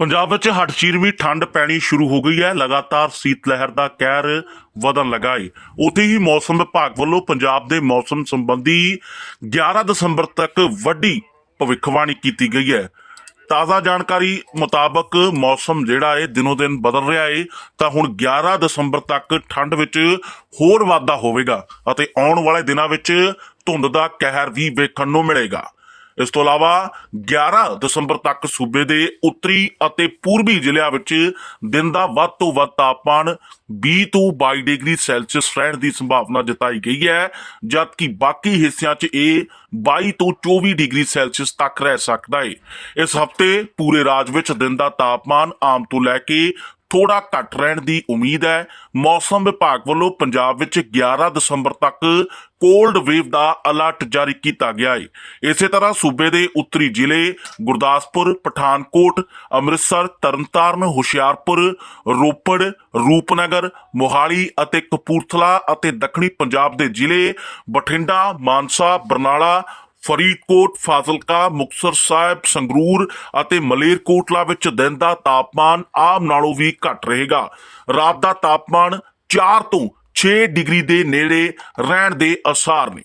ਪੰਜਾਬ ਵਿੱਚ ਹੱਡਚੀਰਵੀਂ ਠੰਡ ਪੈਣੀ ਸ਼ੁਰੂ ਹੋ ਗਈ ਹੈ। ਲਗਾਤਾਰ ਸੀਤ ਲਹਿਰ ਦਾ ਕਹਿਰ ਵਧਣ ਲੱਗਾ ਹੈ ਉੱਥੇ ਹੀ ਮੌਸਮ ਵਿਭਾਗ ਵੱਲੋਂ ਪੰਜਾਬ ਦੇ ਮੌਸਮ ਸੰਬੰਧੀ 11 ਦਸੰਬਰ ਤੱਕ ਵੱਡੀ ਭਵਿੱਖਬਾਣੀ ਕੀਤੀ ਗਈ ਹੈ। ਤਾਜ਼ਾ ਜਾਣਕਾਰੀ ਮੁਤਾਬਕ ਮੌਸਮ ਜਿਹੜਾ ਹੈ ਦਿਨੋ ਦਿਨ ਬਦਲ ਰਿਹਾ ਹੈ ਤਾਂ ਹੁਣ 11 ਦਸੰਬਰ ਤੱਕ ਠੰਡ ਵਿੱਚ ਹੋਰ ਵਾਧਾ ਹੋਵੇਗਾ ਅਤੇ ਆਉਣ ਵਾਲੇ ਦਿਨਾਂ ਵਿੱਚ ਧੁੰਦ ਦਾ ਕਹਿਰ ਵੀ ਵੇਖਣ ਨੂੰ ਮਿਲੇਗਾ। ਇਸ ਤੋਂ ਇਲਾਵਾ 11 ਦਸੰਬਰ ਤੱਕ ਸੂਬੇ ਦੇ ਉੱਤਰੀ ਅਤੇ ਪੂਰਬੀ ਜ਼ਿਲ੍ਹਿਆਂ ਵਿੱਚ ਦਿਨ ਦਾ ਵੱਧ ਤੋਂ ਵੱਧ ਤਾਪਮਾਨ 20 ਤੋਂ 22 ਡਿਗਰੀ ਸੈਲਸੀਅਸ ਰਹਿਣ ਦੀ ਸੰਭਾਵਨਾ ਜਤਾਈ ਗਈ ਹੈ, ਜਦਕਿ ਬਾਕੀ ਹਿੱਸਿਆਂ 'ਚ ਇਹ 22 ਤੋਂ 24 ਡਿਗਰੀ ਸੈਲਸੀਅਸ ਤੱਕ ਰਹਿ ਸਕਦਾ ਹੈ ਇਸ ਹਫ਼ਤੇ ਪੂਰੇ ਰਾਜ ਵਿੱਚ ਦਿਨ ਦਾ ਤਾਪਮਾਨ ਆਮ ਤੋਂ ਲੈ ਕੇ ਥੋੜਾ ਘੱਟ ਰਹਿਣ ਦੀ ਉਮੀਦ ਹੈ। ਮੌਸਮ ਵਿਭਾਗ ਵੱਲੋਂ ਪੰਜਾਬ ਵਿੱਚ 11 ਦਸੰਬਰ ਤੱਕ ਕੋਲਡ ਵੇਵ ਦਾ ਅਲਰਟ ਜਾਰੀ ਕੀਤਾ ਗਿਆ ਹੈ ਇਸੇ ਤਰ੍ਹਾਂ ਸੂਬੇ ਦੇ ਉੱਤਰੀ ਜ਼ਿਲ੍ਹੇ ਗੁਰਦਾਸਪੁਰ, ਪਠਾਨਕੋਟ, ਅੰਮ੍ਰਿਤਸਰ, ਤਰਨਤਾਰਨ, ਹੁਸ਼ਿਆਰਪੁਰ, ਰੋਪੜ, ਰੂਪਨਗਰ, ਮੋਹਾਲੀ ਅਤੇ ਕਪੂਰਥਲਾ ਅਤੇ ਦੱਖਣੀ ਪੰਜਾਬ ਦੇ ਜ਼ਿਲ੍ਹੇ ਬਠਿੰਡਾ, ਮਾਨਸਾ, ਬਰਨਾਲਾ ਫਰੀਦਕੋਟ, ਫਾਜ਼ਿਲਕਾ, ਮੁਕਤਸਰ ਸਾਹਿਬ, ਸੰਗਰੂਰ ਅਤੇ ਮਲੇਰਕੋਟਲਾ ਵਿੱਚ ਦਿਨ ਦਾ ਤਾਪਮਾਨ ਆਮ ਨਾਲੋਂ ਵੀ ਘੱਟ ਰਹੇਗਾ। ਰਾਤ ਦਾ ਤਾਪਮਾਨ 4 ਤੋਂ 6 ਡਿਗਰੀ ਦੇ ਨੇੜੇ ਰਹਿਣ ਦੇ ਅਸਾਰ ਨੇ।